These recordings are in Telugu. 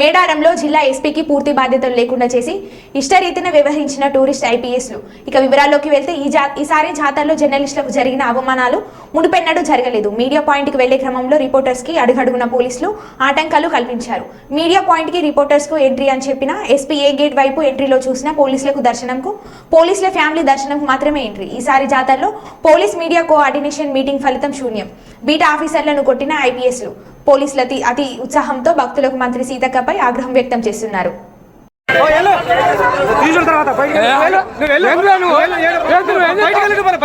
మేడారంలో జిల్లా ఎస్పీకి పూర్తి బాధ్యతలు లేకుండా చేసి ఇష్టరీతిన వ్యవహరించిన టూరిస్ట్ ఐపీఎస్లు. ఇక వివరాల్లోకి వెళ్తే ఈ జా ఈసారి జాతరలో జర్నలిస్టులకు జరిగిన అవమానాలు మునుపెన్నడూ జరగలేదు. మీడియా పాయింట్కి వెళ్ళే క్రమంలో రిపోర్టర్స్కి అడుగడుగున పోలీసులు ఆటంకాలు కల్పించారు. మీడియా పాయింట్కి రిపోర్టర్స్కు ఎంట్రీ అని చెప్పిన ఎస్పీ ఏ గేట్ వైపు ఎంట్రీలో చూసిన పోలీసులకు దర్శనంకు పోలీసుల ఫ్యామిలీ దర్శనంకు మాత్రమే ఎంట్రీ. ఈసారి జాతరలో పోలీస్ మీడియా కోఆర్డినేషన్ మీటింగ్ ఫలితం శూన్యం. బీటా ఆఫీసర్లను కొట్టిన ఐపీఎస్లు. పోలీసుల అతి ఉత్సాహంతో భక్తులకు మంత్రి సీతక్కపై ఆగ్రహం వ్యక్తం చేస్తున్నారు. తీసుకున్న తర్వాత బయటికి వెళ్ళు. నువ్వు వెళ్ళు. నువ్వు వెళ్ళు. ఏడు. బయటికి వెళ్ళు నువ్వు. బయటికి వెళ్ళి నువ్వు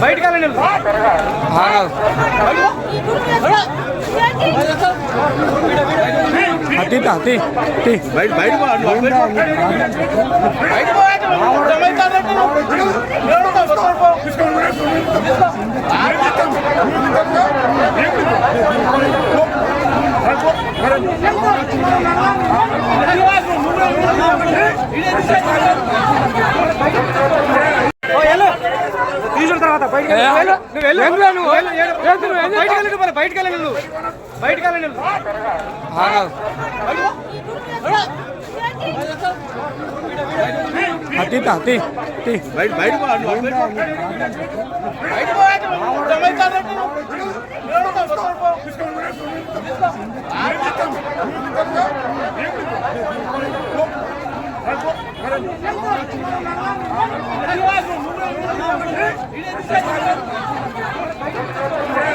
బయటికి వెళ్ళి నువ్వు బయట బయట పో, నువ్వు బయట పో. ఓ, వెళ్ళు. తీసుకున్న తర్వాత బయటికి వెళ్ళు. నువ్వు వెళ్ళి నువ్వు. బయటికి వెళ్ళి నువ్వు బయటికి వెళ్ళి బయట బయట బయట Ele é